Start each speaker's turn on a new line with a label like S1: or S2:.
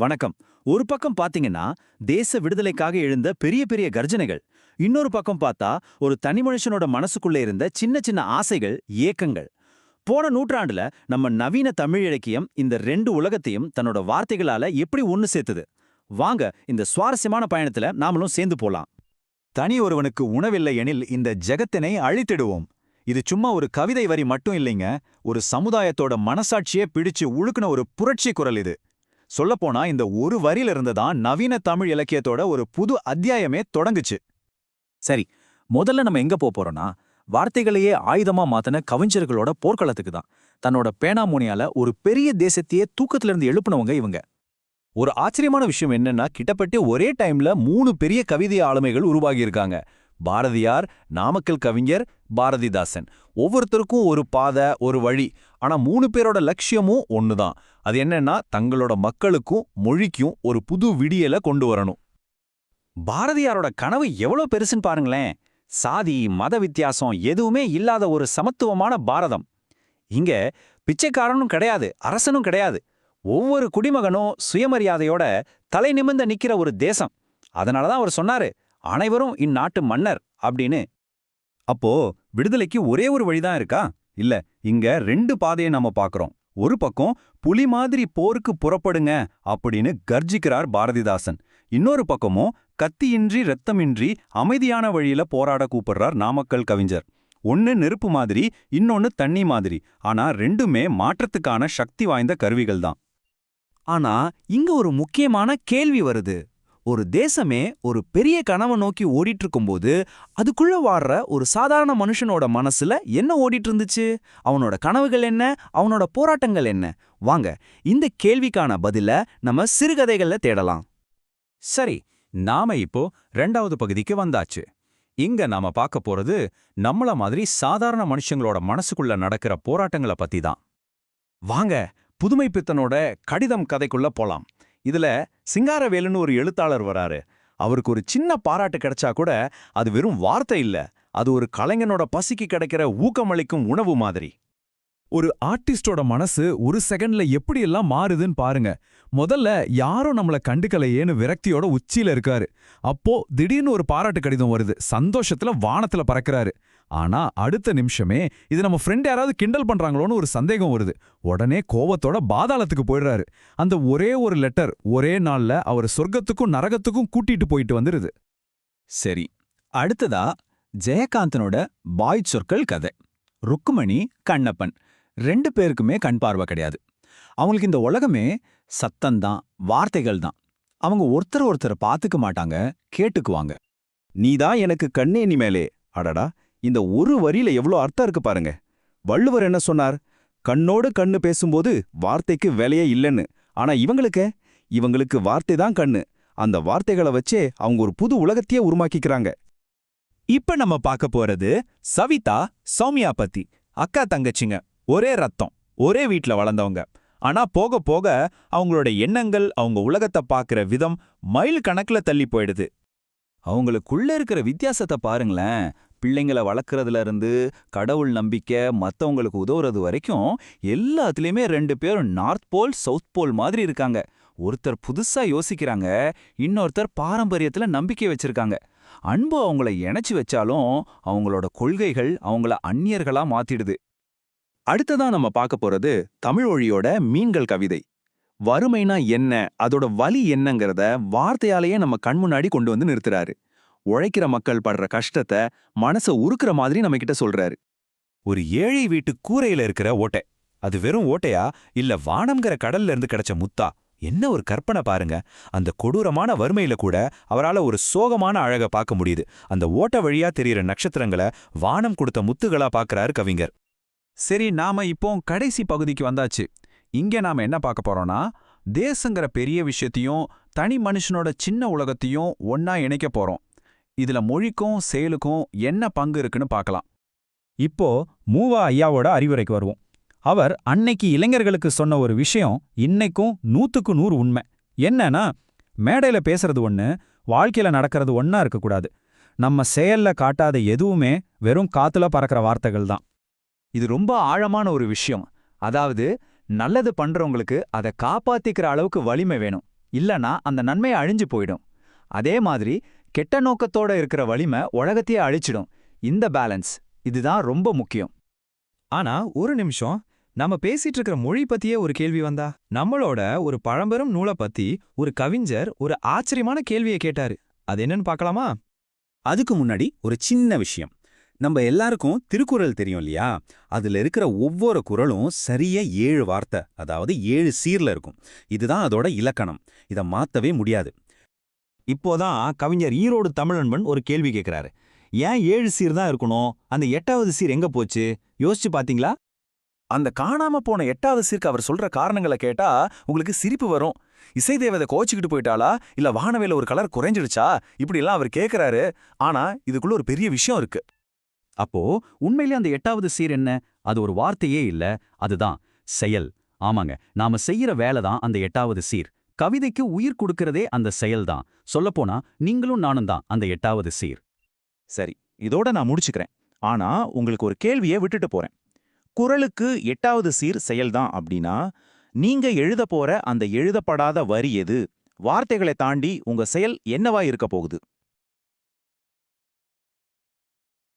S1: வணக்கம். ஒரு பக்கம் பாத்தீங்கன்னா தேச விடுதலைக்காக எழுந்த பெரிய பெரிய கர்ஜனைகள். இன்னொரு பக்கம் பார்த்தா ஒரு தனி மனுஷனோட மனசுக்குள்ள இருந்த சின்ன சின்ன ஆசைகள் ஏக்கங்கள். போன நூற்றாண்டுல நம்ம நவீன தமிழ் இலக்கியம் இந்த ரெண்டு உலகத்தையும் தன்னோட வார்த்தைகளால எப்படி ஒன்னு சேர்த்துது? வாங்க இந்த சுவாரஸ்யமான பயணத்துல நாமளும் சேர்ந்து போலாம்.
S2: தனி ஒருவனுக்கு உணவில்லை எனில் இந்த ஜெகத்தினை அழித்திடுவோம். இது சும்மா ஒரு கவிதை வரி மட்டும் இல்லைங்க. ஒரு சமுதாயத்தோட மனசாட்சியே பிடிச்சு உழுக்குன ஒரு புரட்சி குரல் இது. சொல்லப்போனா இந்த ஒரு வரியில இருந்து தான் நவீன தமிழ் இலக்கியத்தோட ஒரு புது அத்தியாயமே தொடங்குச்சு.
S3: சரி முதல்ல நம்ம எங்க போறோம்னா வார்த்தைகளையே ஆயுதமா மாத்தின கவிஞர்களோட போர்க்களத்துக்கு தான். தன்னோட பேனாமோனியால ஒரு பெரிய தேசத்தையே தூக்கத்துல இருந்து எழுப்புனவங்க இவங்க.
S2: ஒரு ஆச்சரியமான விஷயம் என்னன்னா கிட்டப்பட்டு ஒரே டைம்ல மூணு பெரிய கவிதை ஆளுமைகள் உருவாகியிருக்காங்க பாரதியார் நாமக்கல் கவிஞர் பாரதிதாசன். ஒவ்வொருத்தருக்கும் ஒரு பாதை ஒரு வழி. ஆனா மூணு பேரோட லட்சியமும் ஒண்ணுதான். அது என்னன்னா தங்களோட மக்களுக்கும் மொழிக்கும் ஒரு புது விடியலை கொண்டு வரணும்.
S1: பாரதியாரோட கனவு எவ்வளோ பெருசுன்னு பாருங்களேன். சாதி மத வித்தியாசம் எதுவுமே இல்லாத ஒரு சமத்துவமான பாரதம். இங்க பிச்சைக்காரனும் கிடையாது அரசனும் கிடையாது. ஒவ்வொரு குடிமகனும் சுயமரியாதையோட தலை நிமிர்ந்த நிக்கிற ஒரு தேசம். அதனால தான் அவர் சொன்னாரு அனைவரும் இந்நாட்டு மன்னர் அப்படின்னு.
S2: அப்போ விடுதலைக்கு ஒரே ஒரு வழிதான் இருக்கா? இல்ல இங்க ரெண்டு பாதையை நாம பாக்குறோம். ஒரு பக்கம் புலி மாதிரி போருக்கு புறப்படுங்க அப்படின்னு கர்ஜிக்கிறார் பாரதிதாசன். இன்னொரு பக்கமும் கத்தியின்றி ரத்தமின்றி அமைதியான வழியில போராட கூப்பிடுறார் நாமக்கல் கவிஞர். ஒன்னு நெருப்பு மாதிரி இன்னொன்னு தண்ணி மாதிரி. ஆனா ரெண்டுமே மாற்றத்துக்கான சக்தி வாய்ந்த கருவிகள் தான்
S3: ஆனா இங்க ஒரு முக்கியமான கேள்வி வருது. ஒரு தேசமே ஒரு பெரிய கனவை நோக்கி ஓடிட்டு இருக்கும்போது அதுக்குள்ள வாடுற ஒரு சாதாரண மனுஷனோட மனசுல என்ன ஓடிட்டு இருந்துச்சு அவனோட கனவுகள் என்ன? அவனோட போராட்டங்கள் என்ன? வாங்க இந்த கேள்விக்கான பதில நம்ம சிறுகதைகள்ல தேடலாம்.
S2: சரி நாம இப்போ ரெண்டாவது பகுதிக்கு வந்தாச்சு. இங்க நாம பார்க்க போறது நம்மள மாதிரி சாதாரண மனுஷங்களோட மனசுக்குள்ள நடக்கிற போராட்டங்கள பத்தி தான் வாங்க புதுமை பித்தனோட கடிதம் கதைக்குள்ள போலாம். இதுல சிங்காரவேலுன்னு ஒரு எழுத்தாளர் வராரு. அவருக்கு ஒரு சின்ன பாராட்டு கிடைச்சா கூட அது வெறும் வார்த்தை இல்ல. அது ஒரு கலைஞனோட பசிக்கு கிடைக்கிற ஊக்கமளிக்கும் உணவு மாதிரி. ஒரு ஆர்டிஸ்டோட மனசு ஒரு செகண்ட்ல எப்படியெல்லாம் மாறுதுன்னு பாருங்க. முதல்ல யாரும் நம்மள கண்டுக்கலையேன்னு விரக்தியோட உச்சியில இருக்காரு. அப்போ திடீர்னு ஒரு பாராட்டு கடிதம் வருது. சந்தோஷத்துல வானத்துல பறக்கிறாரு. ஆனா அடுத்த நிமிஷமே இது நம்ம ஃப்ரெண்ட் யாராவது கிண்டல் பண்றாங்களோன்னு ஒரு சந்தேகம் வருது. உடனே கோவத்தோட பாதாளத்துக்கு போயிடுறாரு. அந்த ஒரே ஒரு லெட்டர் ஒரே நாள்ல அவர் சொர்க்கத்துக்கும் நரகத்துக்கும் கூட்டிட்டு போயிட்டு வந்துருது. சரி அடுத்ததா ஜெயகாந்தனோட பாய் சொற்கள் கதை. ருக்குமணி கண்ணப்பன் ரெண்டு பேருக்குமே கண் பார்வை கிடையாது. அவங்களுக்கு இந்த உலகமே சத்தந்தான் வார்த்தைகள் தான் அவங்க ஒருத்தர் ஒருத்தரை பார்த்துக்க மாட்டாங்க கேட்டுக்குவாங்க. நீதான் எனக்கு கண்ணே நீ மேலே அடடா இந்த ஒரு வரியில எவ்வளோ அர்த்தம் இருக்கு பாருங்க. வள்ளுவர் என்ன சொன்னார்? கண்ணோடு கண்ணு பேசும்போது வார்த்தைக்கு விலையே இல்லைன்னு. ஆனா இவங்களுக்கு இவங்களுக்கு வார்த்தை தான் கண்ணு. அந்த வார்த்தைகளை வச்சே அவங்க ஒரு புது உலகத்தையே உருமாக்கிக்கிறாங்க இப்ப நம்ம பார்க்க போறது சவிதா சௌமியா பத்தி. அக்கா தங்கச்சிங்க ஒரே ரத்தம் ஒரே வீட்டில் வளர்ந்தவங்க. ஆனா போக போக அவங்களோட எண்ணங்கள் அவங்க உலகத்தை பார்க்குற விதம் மைல் கணக்குல தள்ளி போயிடுது. அவங்களுக்குள்ள இருக்கிற வித்தியாசத்தை பாருங்களேன். பிள்ளைங்களை வளர்க்கறதுல இருந்து கடவுள் நம்பிக்கை மத்தவங்களுக்கு உதவுறது வரைக்கும் எல்லாத்துலயுமே ரெண்டு பேரும் நார்த் போல் சவுத் போல் மாதிரி இருக்காங்க. ஒருத்தர் புதுசா யோசிக்கிறாங்க இன்னொருத்தர் பாரம்பரியத்துல நம்பிக்கை வச்சிருக்காங்க. அன்பு அவங்கள இணைச்சு வச்சாலும் அவங்களோட கொள்கைகள் அவங்கள அந்நியர்களா மாத்திடுது. அடுத்ததா நம்ம பார்க்க போறது தமிழ்மொழியோட மீன்கள் கவிதை. வறுமைனா என்ன? அதோட வலி என்னங்கிறத வார்த்தையாலேயே நம்ம கண் முன்னாடி கொண்டு வந்து நிறுத்துறாரு. உழைக்கிற மக்கள் படுற கஷ்டத்தை மனச உருக்குற மாதிரி நம்ம கிட்ட சொல்றாரு. ஒரு ஏழை வீட்டு கூரையில இருக்கிற ஓட்டை. அது வெறும் ஓட்டையா? இல்ல வானம்ங்கிற கடல்ல இருந்து கிடைச்ச முத்தா? என்ன ஒரு கற்பனை பாருங்க. அந்த கொடூரமான வறுமையில கூட அவரால ஒரு சோகமான அழக பார்க்க முடியுது. அந்த ஓட்ட வழியா தெரியற நட்சத்திரங்களை வானம் கொடுத்த முத்துகளா பார்க்கறாரு கவிஞர். சரி நாம இப்போ கடைசி பகுதிக்கு வந்தாச்சு. இங்க நாம என்ன பார்க்க போறோம்னா தேசங்கிற பெரிய விஷயத்தையும் தனி மனுஷனோட சின்ன உலகத்தையும் ஒன்னா இணைக்க போறோம். இதுல மொழிக்கும் செயலுக்கும் என்ன பங்கு இருக்குன்னு பார்க்கலாம். இப்போ மூவா ஐயாவோட அறிவுரைக்கு வருவோம். அவர் அன்னைக்கு இளைஞர்களுக்கு சொன்ன ஒரு விஷயம் இன்னைக்கும் நூத்துக்கு நூறு உண்மை. என்னன்னா மேடையில பேசுறது ஒண்ணு வாழ்க்கையில நடக்கிறது ஒன்னா இருக்கக்கூடாது. நம்ம செயல்ல காட்டாத எதுவுமே வெறும் காத்துல பறக்கிற வார்த்தைகள் தான். இது ரொம்ப ஆழமான ஒரு விஷயம். அதாவது நல்லது பண்றவங்களுக்கு அதை காப்பாத்திக்கிற அளவுக்கு வலிமை வேணும்.
S1: இல்லனா அந்த நன்மை அழிஞ்சு போயிடும். அதே மாதிரி கெட்ட நோக்கத்தோட இருக்கிற வலிமை உலகத்தையே அழிச்சிடும். இந்த பேலன்ஸ் இதுதான் ரொம்ப முக்கியம்.
S3: ஆனா ஒரு நிமிஷம் நாம பேசிட்டு இருக்கிற மொழி பத்தியே ஒரு கேள்வி வந்தா? நம்மளோட ஒரு பழம்பெரும் நூலை பத்தி ஒரு கவிஞர் ஒரு ஆச்சரியமான கேள்வியை கேட்டாரு. அது என்னன்னு பார்க்கலாமா?
S2: அதுக்கு முன்னாடி ஒரு சின்ன விஷயம். நம்ம எல்லாருக்கும் திருக்குறள் தெரியும் இல்லையா? அதுல இருக்கிற ஒவ்வொரு குறளும் சரியா ஏழு வார்த்தை அதாவது ஏழு சீர்ல இருக்கும். இதுதான் அதோட இலக்கணம். இத மாத்தவே முடியாது.
S3: இப்போதான் கவிஞர் ஈரோடு தமிழன்பன் ஒரு கேள்வி கேட்கிறாரு ஏன் ஏழு சீர் தான் இருக்கணும்? அந்த எட்டாவது சீர் எங்க போச்சு? யோசிச்சு பாத்தீங்களா?
S4: அந்த காணாம போன எட்டாவது சீர்க்கு அவர் சொல்ற காரணங்களை கேட்டா உங்களுக்கு சிரிப்பு வரும். இசை தேவதை கோச்சிக்கிட்டு போயிட்டாளா? இல்ல வானவேல ஒரு கலர் குறைஞ்சிடுச்சா? இப்படி எல்லாம் அவர் கேக்குறாரு. ஆனா இதுக்குள்ள ஒரு பெரிய விஷயம் இருக்கு.
S1: அப்போ உண்மையிலே அந்த எட்டாவது சீர் என்ன? அது ஒரு வார்த்தையே இல்ல. அதுதான் செயல். ஆமாங்க. நாம செய்யற வேலை தான் அந்த எட்டாவது சீர். கவிதைக்கு உயிர் கொடுக்கறதே அந்த செயல்தான். சொல்லப்போனா நீங்களும் நானும் தான் அந்த எட்டாவது சீர்.
S4: சரி இதோட நான் முடிச்சுக்கிறேன். ஆனா உங்களுக்கு ஒரு கேள்வியை விட்டுட்டு போறேன். குரலுக்கு எட்டாவது சீர் செயல்தான் அப்படின்னா நீங்க எழுத போற அந்த எழுதப்படாத வரி எது? வார்த்தைகளை தாண்டி உங்க செயல் என்னவா இருக்க போகுது?